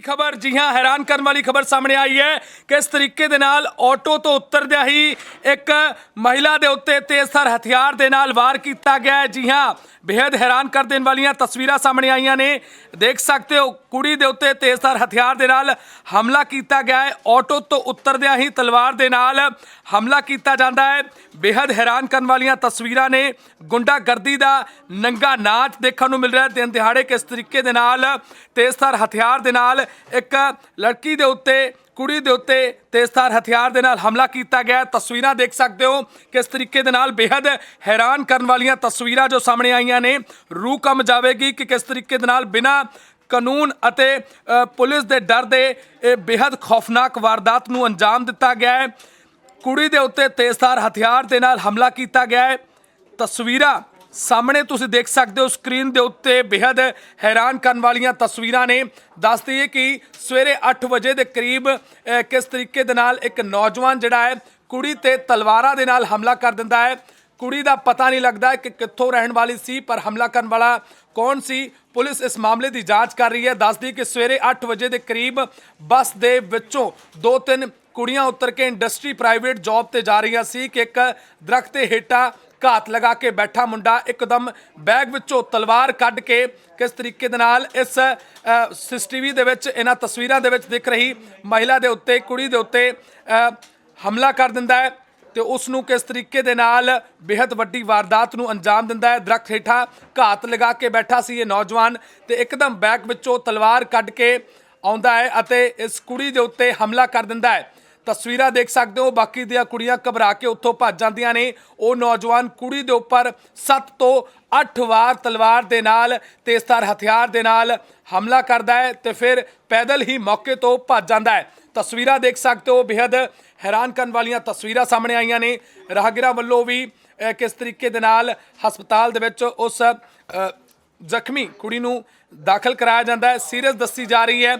ਵੱਡੀ ਖਬਰ, ਜੀ ਹਾਂ, ਹੈਰਾਨ ਕਰਨ ਵਾਲੀ ਖਬਰ ਸਾਹਮਣੇ ਆਈ ਹੈ ਕਿਸ ਤਰੀਕੇ ਦੇ ਨਾਲ ਆਟੋ ਤੋਂ ਉਤਰਦਿਆਂ ਹੀ ਇੱਕ ਮਹਿਲਾ ਦੇ ਉੱਤੇ ਤੇਜ਼ਧਾਰ ਹਥਿਆਰ ਦੇ ਨਾਲ ਵਾਰ ਕੀਤਾ ਗਿਆ ਹੈ। ਜੀ ਹਾਂ ਬੇहद ਹੈਰਾਨ ਕਰ ਦੇਣ ਵਾਲੀਆਂ ਤਸਵੀਰਾਂ ਸਾਹਮਣੇ ਆਈਆਂ ਨੇ। ਦੇਖ ਸਕਦੇ ਹੋ, ਕੁੜੀ ਦੇ ਉੱਤੇ ਤੇਜ਼ਧਾਰ ਹਥਿਆਰ ਦੇ ਨਾਲ ਹਮਲਾ ਕੀਤਾ ਗਿਆ ਹੈ। ਆਟੋ ਤੋਂ ਉਤਰਦਿਆਂ ਹੀ ਤਲਵਾਰ ਦੇ ਨਾਲ ਹਮਲਾ ਕੀਤਾ ਜਾਂਦਾ ਹੈ। ਬੇहद ਹੈਰਾਨ ਕਰਨ ਵਾਲੀਆਂ ਤਸਵੀਰਾਂ ਨੇ। ਗੁੰਡਾਗਰਦੀ ਦਾ ਨੰਗਾ ਨਾਚ ਦੇਖਣ ਨੂੰ ਮਿਲ ਰਿਹਾ ਦਿਨ ਦਿਹਾੜੇ ਕਿਸ ਤਰੀਕੇ ਦੇ ਨਾਲ ਤੇਜ਼ਧਾਰ ਹਥਿਆਰ ਦੇ ਨਾਲ ਇੱਕ ਲੜਕੀ ਦੇ ਉੱਤੇ ਕੁੜੀ ਦੇ ਉੱਤੇ ਤੇਜ਼ਧਾਰ ਹਥਿਆਰ ਦੇ ਨਾਲ ਹਮਲਾ ਕੀਤਾ ਗਿਆ ਤਸਵੀਰਾਂ ਦੇਖ ਸਕਦੇ ਹੋ ਕਿਸ ਤਰੀਕੇ ਦੇ ਨਾਲ ਬੇहद ਹੈਰਾਨ ਕਰਨ ਵਾਲੀਆਂ ਤਸਵੀਰਾਂ ਜੋ ਸਾਹਮਣੇ ਆਈਆਂ ਨੇ। ਰੂਹ ਕੰਮ ਜਾਵੇਗੀ ਕਿ ਕਿਸ ਤਰੀਕੇ ਦੇ ਨਾਲ ਬਿਨਾਂ ਕਾਨੂੰਨ ਅਤੇ ਪੁਲਿਸ ਦੇ ਡਰ ਦੇ ਇਹ ਬੇहद ਖੌਫਨਾਕ ਵਾਰਦਾਤ ਨੂੰ ਅੰਜਾਮ ਦਿੱਤਾ ਗਿਆ ਹੈ। ਕੁੜੀ ਦੇ ਉੱਤੇ ਤੇਜ਼ਧਾਰ ਹਥਿਆਰ ਦੇ ਨਾਲ ਹਮਲਾ ਕੀਤਾ ਗਿਆ ਹੈ। ਤਸਵੀਰਾਂ ਸਾਹਮਣੇ ਤੁਸੀਂ ਦੇਖ ਸਕਦੇ ਹੋ ਸਕਰੀਨ ਦੇ ਉੱਤੇ ਬੇहद ਹੈਰਾਨ ਕਰਨ ਵਾਲੀਆਂ ਤਸਵੀਰਾਂ ਨੇ। ਦੱਸ ਦਈਏ ਕਿ ਸਵੇਰੇ 8 ਵਜੇ ਦੇ ਕਰੀਬ ਕਿਸ ਤਰੀਕੇ ਦੇ ਨਾਲ ਇੱਕ ਨੌਜਵਾਨ ਜਿਹੜਾ ਹੈ, ਕੁੜੀ ਤੇ ਤਲਵਾਰਾਂ ਦੇ ਨਾਲ ਹਮਲਾ ਕਰ ਦਿੰਦਾ ਹੈ। ਕੁੜੀ ਦਾ ਪਤਾ ਨਹੀਂ ਲੱਗਦਾ ਕਿ ਕਿੱਥੋਂ ਰਹਿਣ ਵਾਲੀ ਸੀ, ਪਰ ਹਮਲਾ ਕਰਨ ਵਾਲਾ ਕੌਣ ਸੀ? ਪੁਲਿਸ ਇਸ ਮਾਮਲੇ ਦੀ ਜਾਂਚ ਕਰ ਰਹੀ ਹੈ। ਦੱਸਦੀ ਕਿ ਸਵੇਰੇ 8 ਵਜੇ ਦੇ ਕਰੀਬ ਬੱਸ ਦੇ ਵਿੱਚੋਂ ਦੋ ਤਿੰਨ ਕੁੜੀਆਂ ਉਤਰ ਕੇ ਇੰਡਸਟਰੀ ਪ੍ਰਾਈਵੇਟ ਜੌਬ ਤੇ ਜਾ ਰਹੀਆਂ ਸੀ ਕਿ ਇੱਕ ਦਰਖਤ 'ਤੇ ਹੇਠਾਂ ਘਾਤ ਲਗਾ ਕੇ ਬੈਠਾ ਮੁੰਡਾ ਇੱਕਦਮ ਬੈਗ ਵਿੱਚੋਂ ਤਲਵਾਰ ਕੱਢ ਕੇ ਕਿਸ ਤਰੀਕੇ ਦੇ ਨਾਲ ਇਸ ਸੀਸੀਟੀਵੀ ਦੇ ਵਿੱਚ, ਇਹਨਾਂ ਤਸਵੀਰਾਂ ਦੇ ਵਿੱਚ ਦਿਖ ਰਹੀ ਮਹਿਲਾ ਦੇ ਉੱਤੇ, ਕੁੜੀ ਦੇ ਉੱਤੇ ਹਮਲਾ ਕਰ ਦਿੰਦਾ ਹੈ ਤੇ ਉਸ ਨੂੰ ਕਿਸ ਤਰੀਕੇ ਦੇ ਨਾਲ ਬੇहद ਵੱਡੀ ਵਾਰਦਾਤ ਨੂੰ ਅੰਜਾਮ ਦਿੰਦਾ ਹੈ। ਦਰਖਤ ਹੇਠਾਂ ਘਾਤ ਲਗਾ ਕੇ ਬੈਠਾ ਸੀ ਇਹ ਨੌਜਵਾਨ ਤੇ ਇੱਕਦਮ ਬੈਗ ਵਿੱਚੋਂ ਤਲਵਾਰ ਕੱਢ ਕੇ ਆਉਂਦਾ ਹੈ ਅਤੇ ਇਸ ਕੁੜੀ ਦੇ ਉੱਤੇ ਹਮਲਾ ਕਰ ਦਿੰਦਾ ਹੈ। ਤਸਵੀਰਾਂ ਦੇਖ ਸਕਦੇ ਹੋ। ਬਾਕੀ ਦੀਆਂ ਕੁੜੀਆਂ ਘਬਰਾ ਕੇ ਉੱਥੋਂ ਭੱਜ ਜਾਂਦੀਆਂ ਨੇ। ਉਹ ਨੌਜਵਾਨ ਕੁੜੀ ਦੇ ਉੱਪਰ 7 ਤੋਂ 8 ਵਾਰ ਤਲਵਾਰ ਦੇ ਨਾਲ, ਤੇਜ਼ਧਾਰ ਹਥਿਆਰ ਦੇ ਨਾਲ ਹਮਲਾ ਕਰਦਾ ਹੈ ਤੇ ਫਿਰ ਪੈਦਲ ਹੀ ਮੌਕੇ ਤੋਂ ਭੱਜ ਜਾਂਦਾ ਹੈ। ਤਸਵੀਰਾਂ ਦੇਖ ਸਕਦੇ ਹੋ। ਬੇहद ਹੈਰਾਨ ਕਰਨ ਵਾਲੀਆਂ ਤਸਵੀਰਾਂ ਸਾਹਮਣੇ ਆਈਆਂ ਨੇ। ਰਾਹਗੀਰਾਂ ਵੱਲੋਂ ਵੀ ਕਿਸ ਤਰੀਕੇ ਦੇ ਨਾਲ ਹਸਪਤਾਲ ਦੇ ਵਿੱਚ ਉਸ ਜ਼ਖਮੀ ਕੁੜੀ ਨੂੰ ਦਾਖਲ ਕਰਾਇਆ ਜਾਂਦਾ ਹੈ। ਸੀਰੀਅਸ ਦੱਸੀ ਜਾ ਰਹੀ ਹੈ।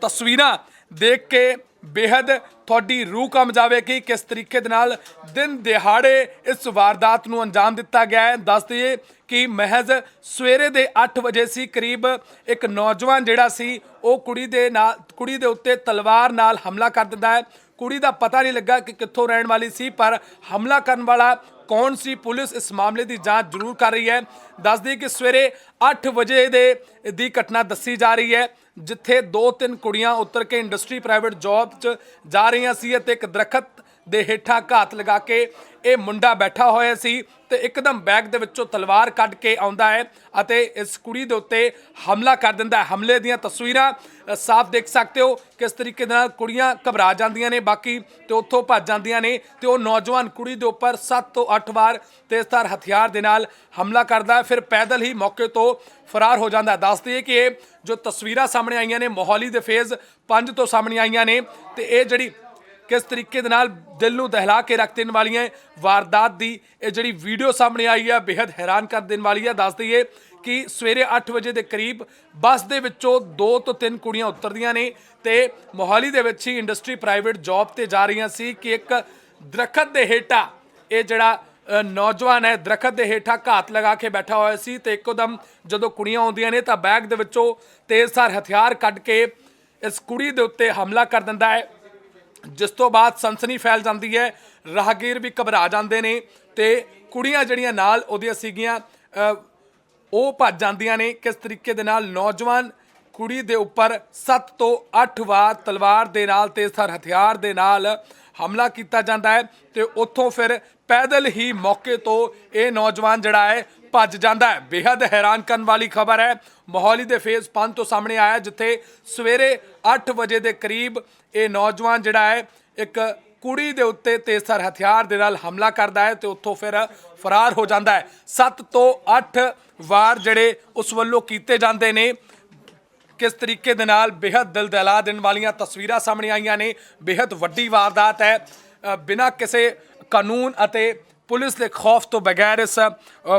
ਤਸਵੀਰਾਂ ਦੇਖ ਕੇ ਬੇहद ਤੁਹਾਡੀ ਰੂਹ ਕਾਮ ਜਾਵੇ ਕਿ ਕਿਸ ਤਰੀਕੇ ਦੇ ਨਾਲ ਦਿਨ ਦਿਹਾੜੇ ਇਸ ਵਾਰਦਾਤ ਨੂੰ ਅੰਜਾਮ ਦਿੱਤਾ ਗਿਆ ਹੈ। ਦੱਸ ਦਈਏ ਕਿ ਮਹਿਜ਼ ਸਵੇਰੇ ਦੇ 8 ਵਜੇ ਸੀ, ਕਰੀਬ ਇੱਕ ਨੌਜਵਾਨ ਜਿਹੜਾ ਸੀ, ਉਹ ਕੁੜੀ ਦੇ ਨਾਲ, ਕੁੜੀ ਦੇ ਉੱਤੇ ਤਲਵਾਰ ਨਾਲ ਹਮਲਾ ਕਰ ਦਿੰਦਾ ਹੈ। ਕੁੜੀ ਦਾ ਪਤਾ ਨਹੀਂ ਲੱਗਾ ਕਿ ਕਿੱਥੋਂ ਰਹਿਣ ਵਾਲੀ ਸੀ, ਪਰ ਹਮਲਾ ਕਰਨ ਵਾਲਾ ਕੌਣ ਸੀ, ਪੁਲਿਸ ਇਸ ਮਾਮਲੇ ਦੀ ਜਾਂਚ ਜ਼ਰੂਰ ਕਰ ਰਹੀ ਹੈ। ਦੱਸ ਦਈਏ ਕਿ ਸਵੇਰੇ 8 ਵਜੇ ਦੇ ਦੀ ਘਟਨਾ ਦੱਸੀ ਜਾ ਰਹੀ ਹੈ। ਜਿੱਥੇ ਦੋ ਤਿੰਨ ਕੁੜੀਆਂ ਉਤਰ ਕੇ ਇੰਡਸਟਰੀ ਪ੍ਰਾਈਵੇਟ ਜੌਬ 'ਚ ਜਾ ਰਹੀਆਂ ਸੀ ਅਤੇ ਇੱਕ ਦਰਖਤ ਦੇ ਹੇਠਾਂ ਘਾਤ ਲਗਾ ਕੇ ਇਹ ਮੁੰਡਾ ਬੈਠਾ ਹੋਇਆ ਸੀ ਤੇ ਇੱਕਦਮ ਬੈਗ ਦੇ ਵਿੱਚੋਂ ਤਲਵਾਰ ਕੱਢ ਕੇ ਆਉਂਦਾ ਹੈ ਅਤੇ ਇਸ ਕੁੜੀ ਦੇ ਉੱਤੇ ਹਮਲਾ ਕਰ ਦਿੰਦਾ ਹੈ। ਹਮਲੇ ਦੀਆਂ ਤਸਵੀਰਾਂ ਸਾਫ਼ ਦੇਖ ਸਕਦੇ ਹੋ ਕਿਸ ਤਰੀਕੇ ਨਾਲ ਕੁੜੀਆਂ ਘਬਰਾ ਜਾਂਦੀਆਂ ਨੇ। ਬਾਕੀ ਤੇ ਉੱਥੋਂ ਭੱਜ ਜਾਂਦੀਆਂ ਨੇ ਤੇ ਉਹ ਨੌਜਵਾਨ ਕੁੜੀ ਦੇ ਉੱਪਰ 7 ਤੋਂ 8 ਵਾਰ ਤੇਜ਼ਧਾਰ ਹਥਿਆਰ ਦੇ ਨਾਲ ਹਮਲਾ ਕਰਦਾ ਹੈ। ਫਿਰ ਪੈਦਲ ਹੀ ਮੌਕੇ ਤੋਂ ਫਰਾਰ ਹੋ ਜਾਂਦਾ ਹੈ। ਦੱਸ ਦਈਏ ਕਿ ਇਹ ਜੋ ਤਸਵੀਰਾਂ ਸਾਹਮਣੇ ਆਈਆਂ ਨੇ, ਮੋਹਾਲੀ ਦੇ ਫੇਜ਼ 5 ਤੋਂ ਸਾਹਮਣੇ ਆਈਆਂ ਨੇ ਤੇ ਇਹ ਜਿਹੜੀ ਕਿਸ ਤਰੀਕੇ ਦੇ ਨਾਲ ਦਿਲ ਨੂੰ ਦਹਿਲਾ ਕੇ ਰੱਖ ਦੇਣ ਵਾਲੀਆਂ ਵਾਰਦਾਤ ਦੀ ਇਹ ਜਿਹੜੀ ਵੀਡੀਓ ਸਾਹਮਣੇ ਆਈ ਹੈ ਬੇहद ਹੈਰਾਨ ਕਰ ਦੇਣ ਵਾਲੀ ਹੈ ਦੱਸ ਦਈਏ ਕਿ ਸਵੇਰੇ 8 ਵਜੇ ਦੇ ਕਰੀਬ ਬੱਸ ਦੇ ਵਿੱਚੋਂ ਦੋ ਤੋਂ ਤਿੰਨ ਕੁੜੀਆਂ ਉਤਰਦੀਆਂ ਨੇ ਤੇ ਮੋਹਾਲੀ ਦੇ ਵਿੱਚ ਹੀ ਇੰਡਸਟਰੀ ਪ੍ਰਾਈਵੇਟ ਜੌਬ ਤੇ ਜਾ ਰਹੀਆਂ ਸੀ ਕਿ ਇੱਕ ਦਰਖਤ ਦੇ ਹੇਠਾਂ ਇਹ ਜਿਹੜਾ ਨੌਜਵਾਨ ਹੈ, ਦਰਖਤ ਦੇ ਹੇਠਾਂ ਘਾਤ ਲਗਾ ਕੇ ਬੈਠਾ ਹੋਇਆ ਸੀ ਤੇ ਇੱਕੋਦਮ ਜਦੋਂ ਕੁੜੀਆਂ ਆਉਂਦੀਆਂ ਨੇ ਤਾਂ ਬੈਗ ਦੇ ਵਿੱਚੋਂ ਤੇਜ਼ਧਾਰ ਹਥਿਆਰ ਕੱਢ ਕੇ ਇਸ ਕੁੜੀ ਦੇ ਉੱਤੇ ਹਮਲਾ ਕਰ ਦਿੰਦਾ ਹੈ। ਜਿਸ ਤੋਂ ਬਾਅਦ ਸਨਸਨੀ ਫੈਲ ਜਾਂਦੀ ਹੈ, ਰਾਹਗੀਰ ਵੀ ਘਬਰਾ ਜਾਂਦੇ ਨੇ ਤੇ ਕੁੜੀਆਂ ਜਿਹੜੀਆਂ ਨਾਲ ਉਹਦੀਆਂ ਸੀਗੀਆਂ ਉਹ ਭੱਜ ਜਾਂਦੀਆਂ ਨੇ। ਕਿਸ ਤਰੀਕੇ ਦੇ ਨਾਲ ਨੌਜਵਾਨ ਕੁੜੀ ਦੇ ਉੱਪਰ 7 ਤੋਂ 8 ਵਾਰ ਤਲਵਾਰ ਦੇ ਨਾਲ, ਤੇਜ਼ਧਾਰ ਹਥਿਆਰ ਦੇ ਨਾਲ ਹਮਲਾ ਕੀਤਾ ਜਾਂਦਾ ਹੈ ਤੇ ਉੱਥੋਂ ਫਿਰ ਪੈਦਲ ਹੀ ਮੌਕੇ ਤੋਂ ਇਹ ਨੌਜਵਾਨ ਜਿਹੜਾ ਹੈ ਭੱਜ ਜਾਂਦਾ ਹੈ। ਬੇहद ਹੈਰਾਨ ਕਰਨ ਵਾਲੀ ਖਬਰ ਹੈ। ਮੋਹਾਲੀ ਦੇ ਫੇਸ 5 ਤੋਂ ਸਾਹਮਣੇ ਆਇਆ ਜਿੱਥੇ ਸਵੇਰੇ 8 ਵਜੇ ਦੇ ਕਰੀਬ ਇਹ ਨੌਜਵਾਨ ਜਿਹੜਾ ਹੈ, ਇੱਕ ਕੁੜੀ ਦੇ ਉੱਤੇ ਤੇਜ਼ਧਾਰ ਹਥਿਆਰ ਦੇ ਨਾਲ ਹਮਲਾ ਕਰਦਾ ਹੈ ਤੇ ਉੱਥੋਂ ਫਿਰ ਫਰਾਰ ਹੋ ਜਾਂਦਾ ਹੈ। 7 ਤੋਂ 8 ਵਾਰ ਜਿਹੜੇ ਉਸ ਵੱਲੋਂ ਕੀਤੇ ਜਾਂਦੇ ਨੇ। ਕਿਸ ਤਰੀਕੇ ਦੇ ਨਾਲ ਬੇहद ਦਿਲ ਦਹਿਲਾ ਦੇਣ ਵਾਲੀਆਂ ਤਸਵੀਰਾਂ ਸਾਹਮਣੇ ਆਈਆਂ ਨੇ। ਬੇहद ਵੱਡੀ ਵਾਰਦਾਤ ਹੈ। ਬਿਨਾਂ ਕਿਸੇ ਕਾਨੂੰਨ ਅਤੇ ਪੁਲਿਸ ਦੇ ਖੌਫ ਤੋਂ ਬਗੈਰ ਇਸ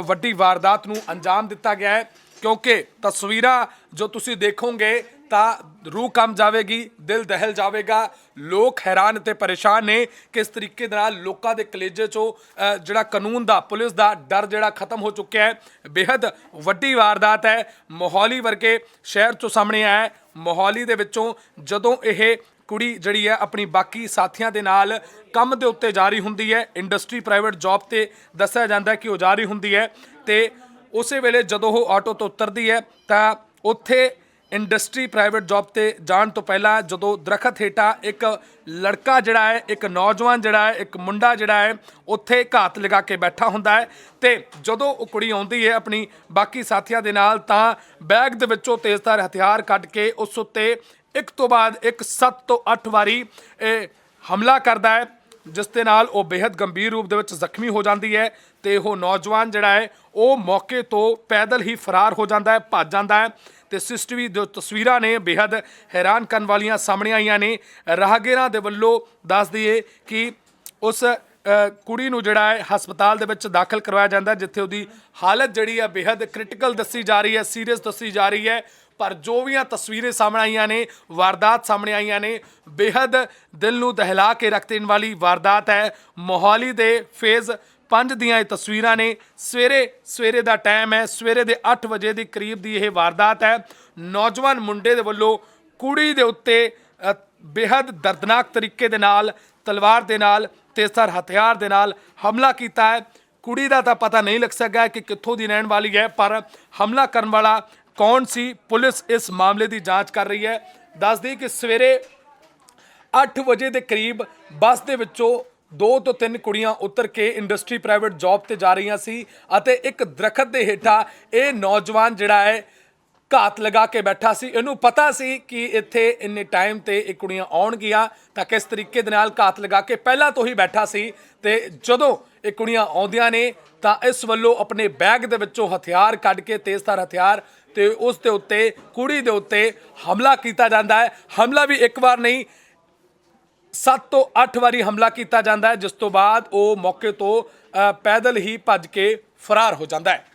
ਵੱਡੀ ਵਾਰਦਾਤ ਨੂੰ ਅੰਜਾਮ ਦਿੱਤਾ ਗਿਆ ਹੈ। ਕਿਉਂਕਿ ਤਸਵੀਰਾਂ ਜੋ ਤੁਸੀਂ ਦੇਖੋਗੇ ਤਾਂ ਰੂਹ ਕੰਬ ਜਾਵੇਗੀ, ਦਿਲ ਦਹਿਲ ਜਾਵੇਗਾ। ਲੋਕ ਹੈਰਾਨ ਤੇ ਪਰੇਸ਼ਾਨ ਨੇ ਕਿਸ ਤਰੀਕੇ ਦੇ ਨਾਲ ਲੋਕਾਂ ਦੇ ਕਲੇਜੇ ਚੋਂ ਜਿਹੜਾ ਕਾਨੂੰਨ ਦਾ, ਪੁਲਿਸ ਦਾ ਡਰ ਜਿਹੜਾ ਖਤਮ ਹੋ ਚੁੱਕਿਆ ਹੈ। ਬੇहद ਵੱਡੀ ਵਾਰਦਾਤ ਹੈ। ਮੋਹਾਲੀ ਵਰਗੇ ਸ਼ਹਿਰ ਚੋਂ ਸਾਹਮਣੇ ਆਇਆ ਮੋਹਾਲੀ ਦੇ ਵਿੱਚੋਂ ਜਦੋਂ ਇਹ ਕੁੜੀ ਜਿਹੜੀ ਹੈ ਆਪਣੀ ਬਾਕੀ ਸਾਥੀਆਂ ਦੇ ਨਾਲ ਕੰਮ ਦੇ ਉੱਤੇ ਜਾ ਰਹੀ ਹੁੰਦੀ ਹੈ। ਇੰਡਸਟਰੀ ਪ੍ਰਾਈਵੇਟ ਜੌਬ ਤੇ ਦੱਸਿਆ ਜਾਂਦਾ ਕਿ ਉਹ ਜਾ ਰਹੀ ਹੁੰਦੀ ਹੈ ਤੇ ਉਸੇ ਵੇਲੇ ਜਦੋਂ ਉਹ ਆਟੋ ਤੋਂ ਉਤਰਦੀ ਹੈ ਤਾਂ ਉੱਥੇ ਇੰਡਸਟਰੀ ਪ੍ਰਾਈਵੇਟ ਜੌਬ ਤੇ ਜਾਣ ਤੋਂ ਪਹਿਲਾਂ ਜਦੋਂ ਦਰਖਤ ਹੇਠਾਂ ਇੱਕ ਲੜਕਾ ਜਿਹੜਾ ਹੈ, ਇੱਕ ਨੌਜਵਾਨ ਜਿਹੜਾ ਹੈ, ਇੱਕ ਮੁੰਡਾ ਜਿਹੜਾ ਹੈ, ਉੱਥੇ ਘਾਤ ਲਗਾ ਕੇ ਬੈਠਾ ਹੁੰਦਾ ਹੈ ਤੇ ਜਦੋਂ ਉਹ ਕੁੜੀ ਆਉਂਦੀ ਹੈ ਆਪਣੀ ਬਾਕੀ ਸਾਥੀਆਂ ਦੇ ਨਾਲ ਤਾਂ ਬੈਗ ਦੇ ਵਿੱਚੋਂ ਤੇਜ਼ਧਾਰ ਹਥਿਆਰ ਕੱਢ ਕੇ ਉਸ ਉੱਤੇ ਇੱਕ ਤੋਂ ਬਾਅਦ ਇੱਕ 7 ਤੋਂ 8 ਵਾਰੀ ਇਹ ਹਮਲਾ ਕਰਦਾ ਹੈ, ਜਿਸ ਦੇ ਨਾਲ ਉਹ ਬੇहद ਗੰਭੀਰ ਰੂਪ ਦੇ ਵਿੱਚ ਜ਼ਖਮੀ ਹੋ ਜਾਂਦੀ ਹੈ ਤੇ ਉਹ ਨੌਜਵਾਨ ਜਿਹੜਾ ਹੈ, ਉਹ ਮੌਕੇ ਤੋਂ ਪੈਦਲ ਹੀ ਫਰਾਰ ਹੋ ਜਾਂਦਾ ਹੈ, ਭੱਜ ਜਾਂਦਾ ਹੈ ਤੇ ਸਿਸਟਵੀ ਜੋ ਤਸਵੀਰਾਂ ਨੇ ਬੇहद ਹੈਰਾਨ ਕਰਨ ਵਾਲੀਆਂ ਸਾਹਮਣੇ ਆਈਆਂ ਨੇ। ਰਾਹਗੀਰਾਂ ਦੇ ਵੱਲੋਂ ਦੱਸ ਦਈਏ ਕਿ ਉਸ ਕੁੜੀ ਨੂੰ ਜਿਹੜਾ ਹੈ, ਹਸਪਤਾਲ ਦੇ ਵਿੱਚ ਦਾਖਲ ਕਰਵਾਇਆ ਜਾਂਦਾ ਜਿੱਥੇ ਉਹਦੀ ਹਾਲਤ ਜਿਹੜੀ ਹੈ ਬੇहद ਕ੍ਰਿਟੀਕਲ ਦੱਸੀ ਜਾ ਰਹੀ ਹੈ ਸੀਰੀਅਸ ਦੱਸੀ ਜਾ ਰਹੀ ਹੈ। ਪਰ ਜੋ ਵੀ ਆ ਤਸਵੀਰਾਂ ਸਾਹਮਣੇ ਆਈਆਂ ਨੇ, ਵਾਰਦਾਤ ਸਾਹਮਣੇ ਆਈਆਂ ਨੇ ਬੇहद ਦਿਲ ਨੂੰ ਦਹਿਲਾ ਕੇ ਰੱਖ ਦੇਣ ਵਾਲੀ ਵਾਰਦਾਤ ਹੈ। ਮੋਹਾਲੀ ਦੇ ਫੇਜ਼ ਪੰਜ ਦੀਆਂ ਇਹ ਤਸਵੀਰਾਂ ਨੇ। ਸਵੇਰੇ ਸਵੇਰੇ ਦਾ ਟਾਈਮ ਹੈ, ਸਵੇਰੇ ਦੇ 8 ਵਜੇ ਦੇ ਕਰੀਬ ਦੀ ਇਹ ਵਾਰਦਾਤ ਹੈ। ਨੌਜਵਾਨ ਮੁੰਡੇ ਦੇ ਵੱਲੋਂ ਕੁੜੀ ਦੇ ਉੱਤੇ ਬੇहद ਦਰਦਨਾਕ ਤਰੀਕੇ ਦੇ ਨਾਲ, ਤਲਵਾਰ ਦੇ ਨਾਲ, ਤੇਜ਼ਧਾਰ ਹਥਿਆਰ ਦੇ ਨਾਲ ਹਮਲਾ ਕੀਤਾ ਹੈ। ਕੁੜੀ ਦਾ ਤਾਂ ਪਤਾ ਨਹੀਂ ਲੱਗ ਸਕਿਆ ਕਿ ਕਿੱਥੋਂ ਦੀ ਰਹਿਣ ਵਾਲੀ ਹੈ, ਪਰ ਹਮਲਾ ਕਰਨ ਵਾਲਾ ਕੌਣ ਸੀ? ਪੁਲਿਸ ਇਸ ਮਾਮਲੇ ਦੀ ਜਾਂਚ ਕਰ ਰਹੀ ਹੈ। ਦੱਸਦੀ ਕਿ ਸਵੇਰੇ 8 ਵਜੇ ਦੇ ਕਰੀਬ ਬੱਸ ਦੇ ਵਿੱਚੋਂ ਦੋ ਤੋਂ ਤਿੰਨ ਕੁੜੀਆਂ ਉਤਰ ਕੇ ਇੰਡਸਟਰੀ ਪ੍ਰਾਈਵੇਟ ਜੌਬ ਤੇ ਜਾ ਰਹੀਆਂ ਸੀ ਅਤੇ ਇੱਕ ਦਰਖਤ ਦੇ ਹੇਠਾਂ ਇਹ ਨੌਜਵਾਨ ਜਿਹੜਾ ਹੈ ਘਾਤ ਲਗਾ ਕੇ ਬੈਠਾ ਸੀ। ਇਹਨੂੰ ਪਤਾ ਸੀ ਕਿ ਇੱਥੇ ਇੰਨੇ ਟਾਈਮ ਤੇ ਇਹ ਕੁੜੀਆਂ ਆਉਣਗੀਆਂ ਤਾਂ ਕਿਸ ਤਰੀਕੇ ਦੇ ਨਾਲ ਘਾਤ ਲਗਾ ਕੇ ਪਹਿਲਾਂ ਤੋਂ ਹੀ ਬੈਠਾ ਸੀ ਤੇ ਜਦੋਂ ਇਹ ਕੁੜੀਆਂ ਆਉਂਦੀਆਂ ਨੇ ਤਾਂ ਇਸ ਵੱਲੋਂ ਆਪਣੇ ਬੈਗ ਦੇ ਵਿੱਚੋਂ ਹਥਿਆਰ ਕੱਢ ਕੇ ਤੇਜ਼ਧਾਰ ਹਥਿਆਰ ਤੇ ਉਸ ਦੇ ਉੱਤੇ ਕੁੜੀ ਦੇ ਉੱਤੇ ਹਮਲਾ ਕੀਤਾ ਜਾਂਦਾ ਹੈ। ਹਮਲਾ ਵੀ ਇੱਕ ਵਾਰ ਨਹੀਂ 7 ਤੋਂ 8 ਵਾਰੀ ਹਮਲਾ ਕੀਤਾ ਜਾਂਦਾ ਹੈ ਜਿਸ ਤੋਂ ਬਾਅਦ ਉਹ ਮੌਕੇ ਤੋਂ ਅ, ਪੈਦਲ ਹੀ ਭੱਜ ਕੇ ਫਰਾਰ ਹੋ ਜਾਂਦਾ ਹੈ।